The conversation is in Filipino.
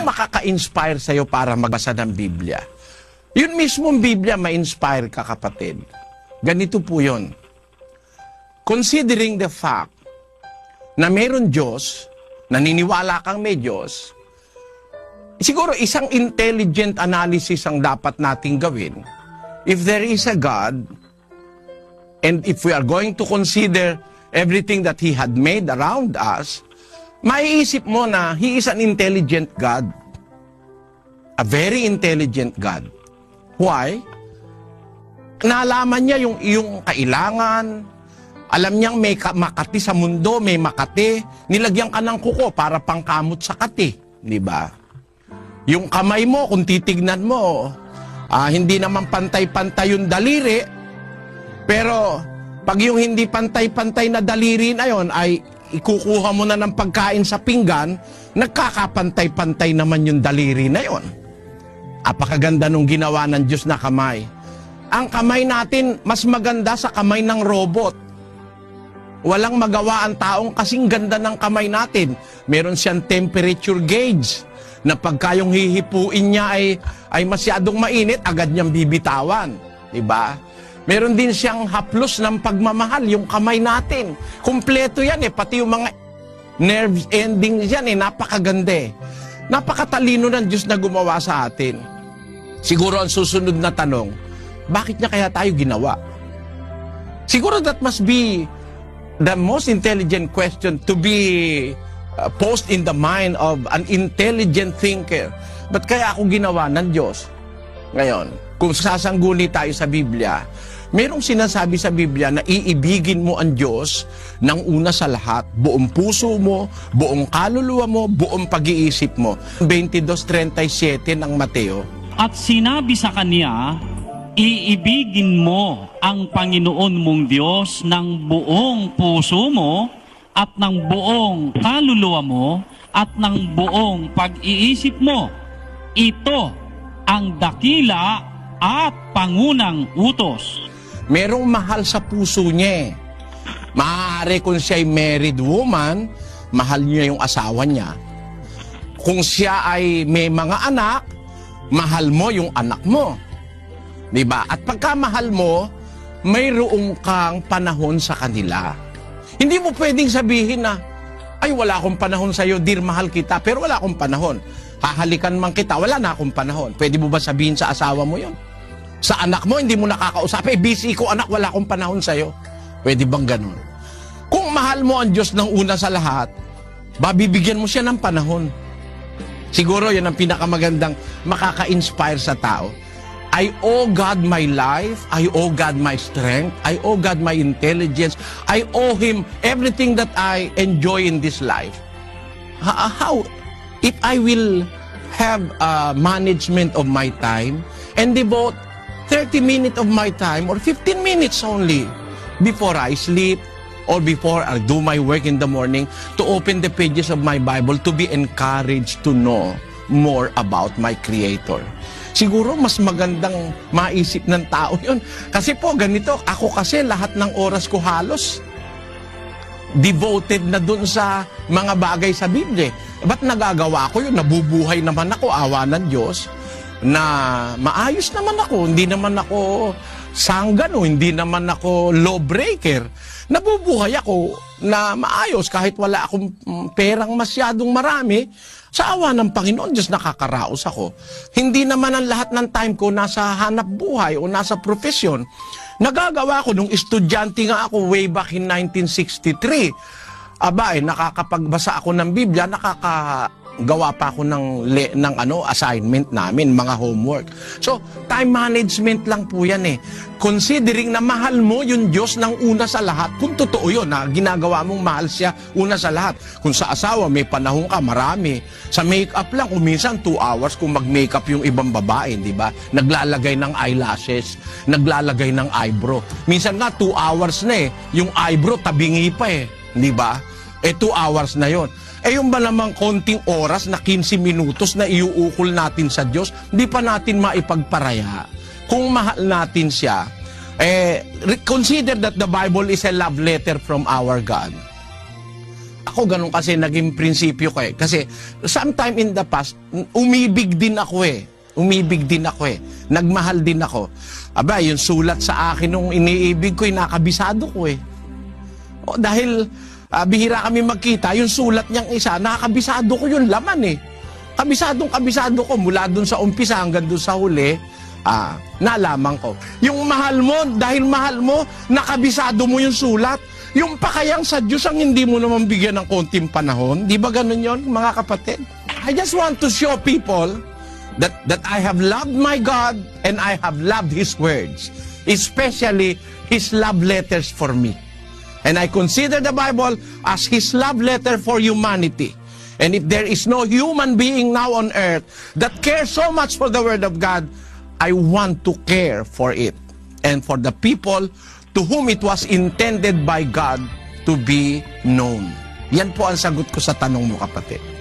ang makaka-inspire sa'yo para magbasa ng Biblia? Yun mismong Biblia ma-inspire ka, kapatid. Ganito po yun. Considering the fact na meron Diyos, naniniwala kang may Diyos, siguro isang intelligent analysis ang dapat nating gawin. If there is a God, and if we are going to consider everything that He had made around us, maiisip mo na He is an intelligent God. A very intelligent God. Why? Nalaman niya yung iyong kailangan. Alam niyang may ka- makati sa mundo, may makati. Nilagyan ka ng kuko para pangkamot sa kati. Di ba? Yung kamay mo, kung titignan mo, ah, hindi naman pantay-pantay yung daliri, pero pag yung hindi pantay-pantay na daliri na yon ay ikukuha mo na ng pagkain sa pinggan, nagkakapantay-pantay naman yung daliri na yon. Apakaganda nung ginawa ng Diyos na kamay. Ang kamay natin mas maganda sa kamay ng robot. Walang magawa ang taong kasing ganda ng kamay natin. Meron siyang temperature gauge na pagka yung hihipuin niya ay, ay masyadong mainit, agad niyang bibitawan. Diba? Meron din siyang haplos ng pagmamahal, yung kamay natin. Kompleto yan eh, pati yung mga nerve endings yan eh, napakaganda eh. Napakatalino ng Diyos na gumawa sa atin. Siguro ang susunod na tanong, bakit niya kaya tayo ginawa? Siguro that must be the most intelligent question to be uh, posed in the mind of an intelligent thinker. Ba't kaya ako ginawa ng Diyos? Ngayon, kung sasangguni tayo sa Biblia, merong sinasabi sa Biblia na iibigin mo ang Diyos ng una sa lahat, buong puso mo, buong kaluluwa mo, buong pag-iisip mo. 22.37 ng Mateo. At sinabi sa kanya, iibigin mo ang Panginoon mong Diyos ng buong puso mo at ng buong kaluluwa mo at ng buong pag-iisip mo. Ito ang dakila at pangunang utos. Merong mahal sa puso niya eh. Maaari kung siya ay married woman, mahal niya yung asawa niya. Kung siya ay may mga anak, mahal mo yung anak mo. 'Di ba? At pagka mahal mo, mayroong kang panahon sa kanila. Hindi mo pwedeng sabihin na, ay wala akong panahon sa iyo, dear mahal kita, pero wala akong panahon. Hahalikan man kita, wala na akong panahon. Pwede mo ba sabihin sa asawa mo yon? Sa anak mo, hindi mo nakakausap. Eh, busy ko, anak, wala akong panahon sa'yo. Pwede bang ganun? Kung mahal mo ang Diyos ng una sa lahat, babibigyan mo siya ng panahon. Siguro yun ang pinakamagandang makaka-inspire sa tao. I owe God my life. I owe God my strength. I owe God my intelligence. I owe Him everything that I enjoy in this life. How? If I will have uh, management of my time and devote 30 minutes of my time or 15 minutes only before I sleep or before I do my work in the morning to open the pages of my Bible to be encouraged to know more about my Creator. Siguro mas magandang maisip ng tao yun. Kasi po ganito, ako kasi lahat ng oras ko halos devoted na dun sa mga bagay sa Biblia. Ba't nagagawa ko yun? Nabubuhay naman ako, awa ng Diyos, na maayos naman ako. Hindi naman ako sanggano, hindi naman ako lawbreaker. Nabubuhay ako na maayos kahit wala akong mm, perang masyadong marami. Sa awa ng Panginoon, Diyos nakakaraos ako. Hindi naman ang lahat ng time ko nasa hanap buhay o nasa profesyon. Nagagawa ko nung estudyante nga ako way back in 1963. Aba, eh, nakakapagbasa ako ng Biblia, nakakagawa pa ako ng, le, ng ano, assignment namin, mga homework. So, time management lang po yan eh. Considering na mahal mo yung Diyos ng una sa lahat, kung totoo yun, na ginagawa mong mahal siya una sa lahat. Kung sa asawa, may panahon ka, marami. Sa makeup lang, kung minsan 2 hours kung mag-makeup yung ibang babae, di ba? Naglalagay ng eyelashes, naglalagay ng eyebrow. Minsan nga, 2 hours na eh. Yung eyebrow, tabingi pa eh. Di ba? Eh, 2 hours na yon. Eh, yung ba namang konting oras na 15 minutos na iuukol natin sa Diyos, di pa natin maipagparaya. Kung mahal natin siya, eh, consider that the Bible is a love letter from our God. ako ganun kasi naging prinsipyo ko eh. Kasi sometime in the past, umibig din ako eh. Umibig din ako eh. Nagmahal din ako. Aba, yung sulat sa akin nung iniibig ko, nakabisado ko eh. O, dahil ah, bihira kami magkita, yung sulat niyang isa, nakakabisado ko yung laman eh. Kabisadong kabisado ko mula dun sa umpisa hanggang dun sa huli, ah, nalaman ko. Yung mahal mo, dahil mahal mo, nakabisado mo yung sulat. Yung pakayang sa Diyos ang hindi mo naman bigyan ng konting panahon. Di ba ganun yon mga kapatid? I just want to show people that, that I have loved my God and I have loved His words. Especially His love letters for me. And I consider the Bible as His love letter for humanity. And if there is no human being now on earth that cares so much for the Word of God, I want to care for it. And for the people to whom it was intended by God to be known. Yan po ang sagot ko sa tanong mo, kapatid.